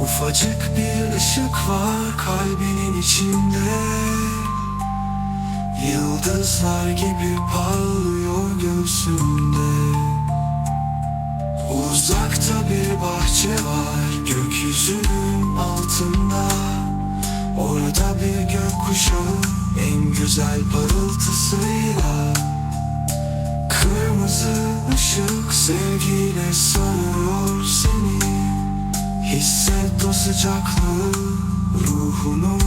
Ufacık bir ışık var kalbinin içinde. Yıldızlar gibi parlıyor göğsünde. Uzakta bir bahçe var gökyüzünün altında. Orada bir gökkuşağı en güzel parıltısıyla. Kırmızı ışık sevgiyle sarıyor seni Hisset o sıcaklığı ruhunu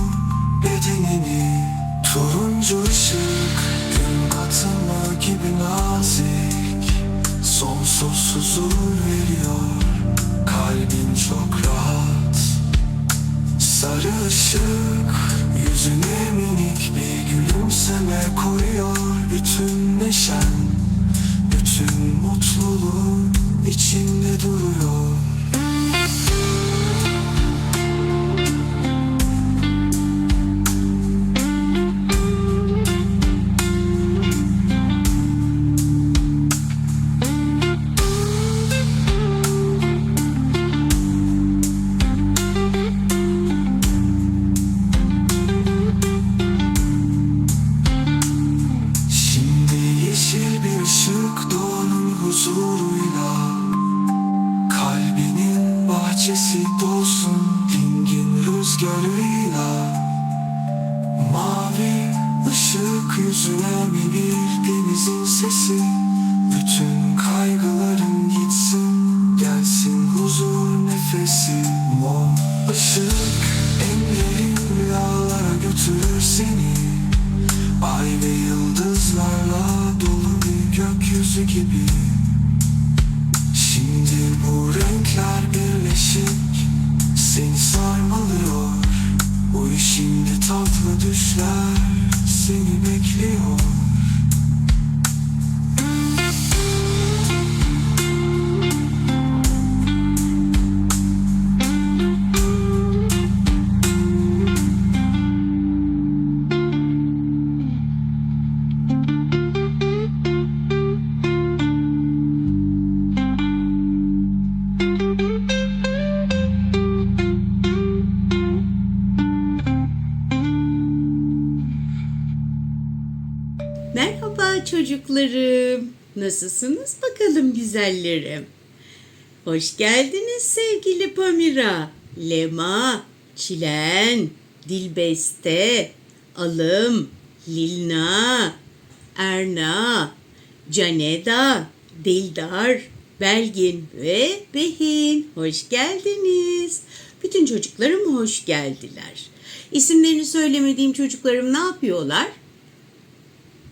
bedenini. Turuncu ışık gün batımı gibi nazik. Sonsuz huzur veriyor kalbin çok rahat. Sarı ışık yüzüne minik bir gülümseme koyuyor Bütün neşen, bütün mutluluğun içinde duruyor rüzgarıyla Mavi ışık yüzüne binir denizin sesi? Bütün kaygıların gitsin gelsin huzur nefesi. Mor ışık en rüyalara götürür seni. Ay ve yıldızlarla dolu bir gökyüzü gibi. Şimdi bu renkler birleşik Seni sarmalıyor Uyu şimdi tatlı düşler Seni bekliyor Nasılsınız bakalım güzellerim? Hoş geldiniz sevgili Pamira, Lema, Çilen, Dilbeste, Alım, Lilna, Erna, Caneda, Dildar, Belgin ve Behin. Hoş geldiniz. Bütün çocuklarım hoş geldiler. İsimlerini söylemediğim çocuklarım ne yapıyorlar?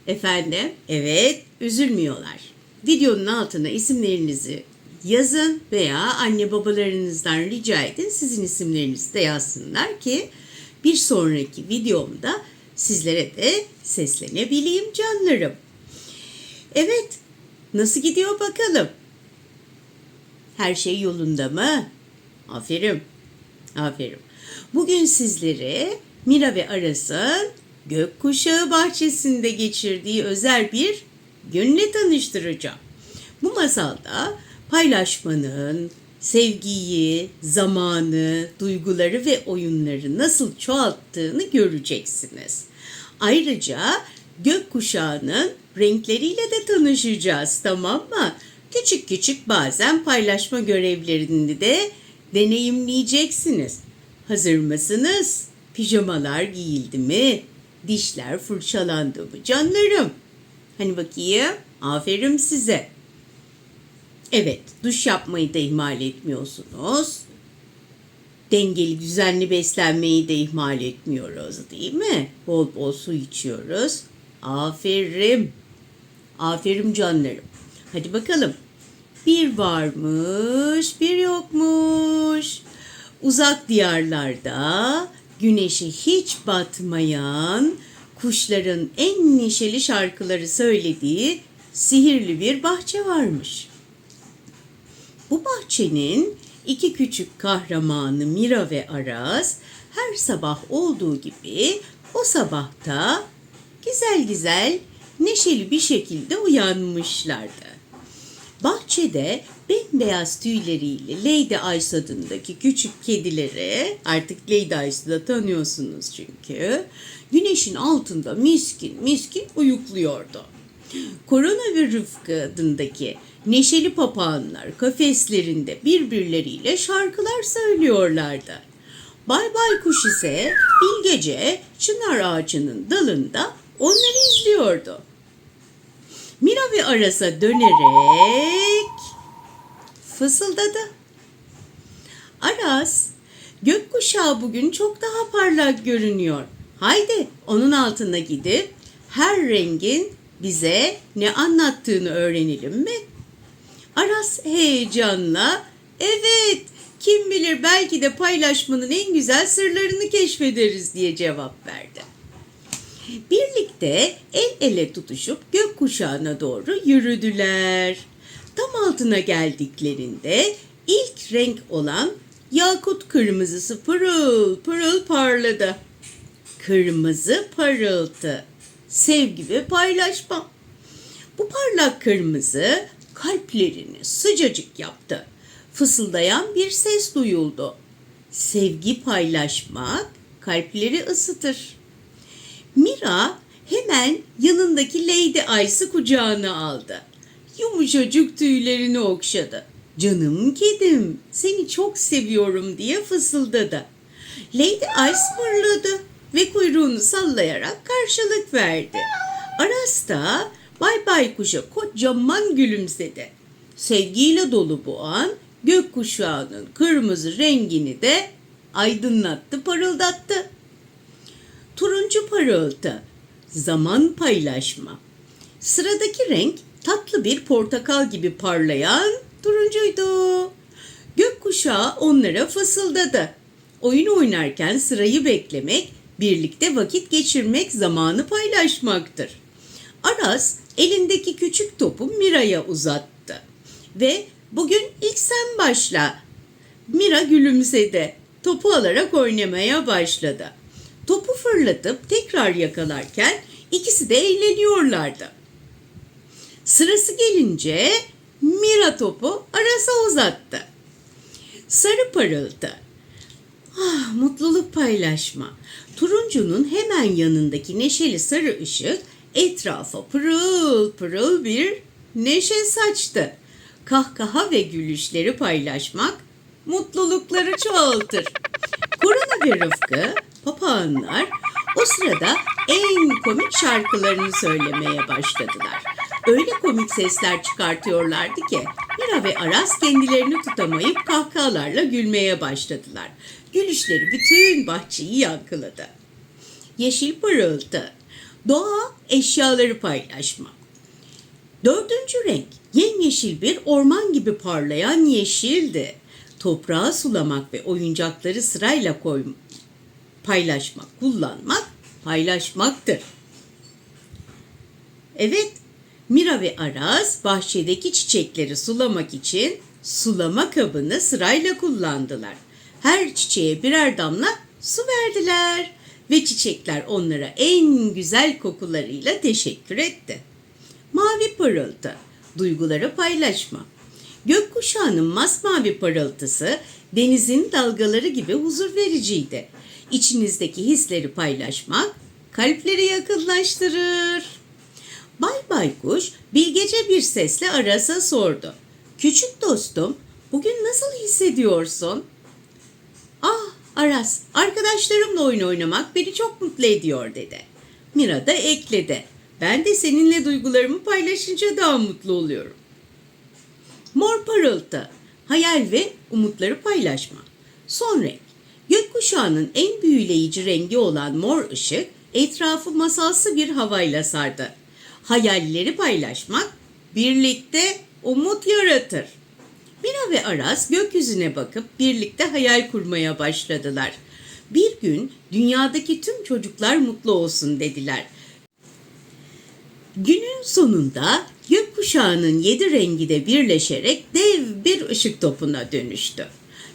Efendim? Evet, üzülmüyorlar. Videonun altına isimlerinizi yazın veya anne babalarınızdan rica edin sizin isimlerinizi de yazsınlar ki bir sonraki videomda sizlere de seslenebileyim canlarım. Evet, nasıl gidiyor bakalım? Her şey yolunda mı? Aferin. Aferin. Bugün sizlere Mira ve Aras'ın gökkuşağı bahçesinde geçirdiği özel bir günle tanıştıracağım. Bu masalda paylaşmanın, sevgiyi, zamanı, duyguları ve oyunları nasıl çoğalttığını göreceksiniz. Ayrıca gökkuşağının renkleriyle de tanışacağız tamam mı? Küçük küçük bazen paylaşma görevlerini de deneyimleyeceksiniz. Hazır mısınız? Pijamalar giyildi mi? Dişler fırçalandı mı canlarım? Hani bakayım? Aferin size. Evet, duş yapmayı da ihmal etmiyorsunuz. Dengeli, düzenli beslenmeyi de ihmal etmiyoruz değil mi? Bol bol su içiyoruz. Aferin. Aferin canlarım. Hadi bakalım. Bir varmış, bir yokmuş. Uzak diyarlarda güneşi hiç batmayan, kuşların en neşeli şarkıları söylediği sihirli bir bahçe varmış. Bu bahçenin iki küçük kahramanı Mira ve Aras her sabah olduğu gibi o sabahta güzel güzel neşeli bir şekilde uyanmışlardı. Bahçede bembeyaz tüyleriyle Lady Ice adındaki küçük kedileri, artık Lady Ice'ı da tanıyorsunuz çünkü, güneşin altında miskin miskin uyukluyordu. Korona ve Rıfkı adındaki neşeli papağanlar kafeslerinde birbirleriyle şarkılar söylüyorlardı. Bay Bay Kuş ise bilgece çınar ağacının dalında onları izliyordu. Mira ve Aras'a dönerek fısıldadı. Aras, gökkuşağı bugün çok daha parlak görünüyor. Haydi onun altına gidip her rengin bize ne anlattığını öğrenelim mi? Aras heyecanla, evet kim bilir belki de paylaşmanın en güzel sırlarını keşfederiz diye cevap verdi. Birlikte el ele tutuşup gökkuşağına doğru yürüdüler. Tam altına geldiklerinde ilk renk olan yakut kırmızısı pırıl pırıl parladı. Kırmızı parıltı, sevgi ve paylaşma. Bu parlak kırmızı kalplerini sıcacık yaptı. Fısıldayan bir ses duyuldu. Sevgi paylaşmak kalpleri ısıtır. Mira hemen yanındaki Lady Ice'ı kucağına aldı. Yumuşacık tüylerini okşadı. Canım kedim, seni çok seviyorum diye fısıldadı. Lady Ice mırladı ve kuyruğunu sallayarak karşılık verdi. Aras da Bay Bay Kuş'a kocaman gülümsedi. Sevgiyle dolu bu an gökkuşağının kırmızı rengini de aydınlattı, parıldattı. Turuncu parıltı, zaman paylaşma. Sıradaki renk tatlı bir portakal gibi parlayan turuncuydu. Gökkuşağı onlara fısıldadı. Oyun oynarken sırayı beklemek, birlikte vakit geçirmek zamanı paylaşmaktır. Aras elindeki küçük topu Mira'ya uzattı. Ve bugün ilk sen başla. Mira gülümsedi. Topu alarak oynamaya başladı. Topu fırlatıp tekrar yakalarken ikisi de eğleniyorlardı. Sırası gelince Mira topu Aras'a uzattı. Sarı parıltı. Ah, mutluluk paylaşma. Turuncunun hemen yanındaki neşeli sarı ışık etrafa pırıl pırıl bir neşe saçtı. Kahkaha ve gülüşleri paylaşmak mutlulukları çoğaltır. Korona ve Rıfkı, papağanlar o sırada en komik şarkılarını söylemeye başladılar. Öyle komik sesler çıkartıyorlardı ki Mira ve Aras kendilerini tutamayıp kahkahalarla gülmeye başladılar. Gülüşleri bütün bahçeyi yankıladı. Yeşil pırıltı, doğa eşyaları paylaşma. Dördüncü renk yemyeşil bir orman gibi parlayan yeşildi. Toprağı sulamak ve oyuncakları sırayla koy, paylaşmak, kullanmak paylaşmaktır. Evet, Mira ve Aras bahçedeki çiçekleri sulamak için sulama kabını sırayla kullandılar. Her çiçeğe birer damla su verdiler ve çiçekler onlara en güzel kokularıyla teşekkür etti. Mavi pırıltı, duyguları paylaşma. Gökkuşağının masmavi parıltısı denizin dalgaları gibi huzur vericiydi. İçinizdeki hisleri paylaşmak kalpleri yakınlaştırır. Bay Baykuş bilgece bir sesle Aras'a sordu. Küçük dostum, bugün nasıl hissediyorsun? Ah Aras, arkadaşlarımla oyun oynamak beni çok mutlu ediyor dedi. Mira da ekledi. Ben de seninle duygularımı paylaşınca daha mutlu oluyorum. Mor parıltı, hayal ve umutları paylaşma. Son renk, gökkuşağının en büyüleyici rengi olan mor ışık etrafı masalsı bir havayla sardı. Hayalleri paylaşmak birlikte umut yaratır. Mira ve Aras gökyüzüne bakıp birlikte hayal kurmaya başladılar. Bir gün dünyadaki tüm çocuklar mutlu olsun dediler. Günün sonunda gökkuşağının yedi rengi de birleşerek dev bir ışık topuna dönüştü.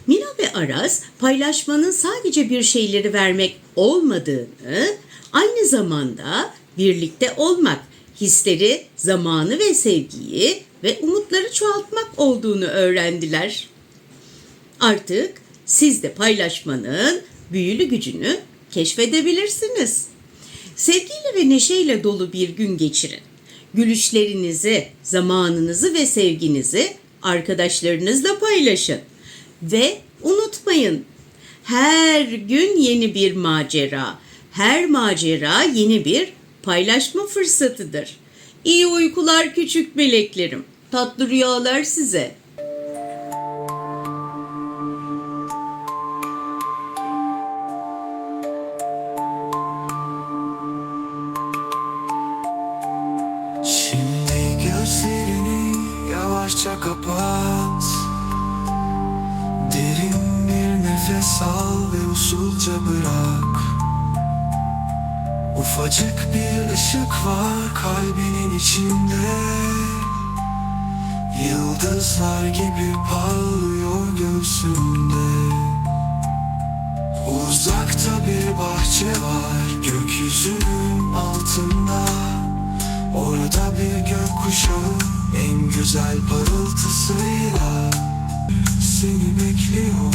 Mina ve Aras paylaşmanın sadece bir şeyleri vermek olmadığını, aynı zamanda birlikte olmak, hisleri, zamanı ve sevgiyi ve umutları çoğaltmak olduğunu öğrendiler. Artık siz de paylaşmanın büyülü gücünü keşfedebilirsiniz. Sevgiyle ve neşeyle dolu bir gün geçirin. Gülüşlerinizi, zamanınızı ve sevginizi arkadaşlarınızla paylaşın. Ve unutmayın, her gün yeni bir macera, her macera yeni bir paylaşma fırsatıdır. İyi uykular küçük meleklerim. Tatlı rüyalar size. Yavaşça kapat. Derin bir nefes al ve usulca bırak. Ufacık bir ışık var kalbinin içinde. Yıldızlar gibi parlıyor göğsünde. Uzakta bir bahçe var gökyüzünün altında. Orada bir gökkuşağı en güzel parıltısıyla Seni bekliyor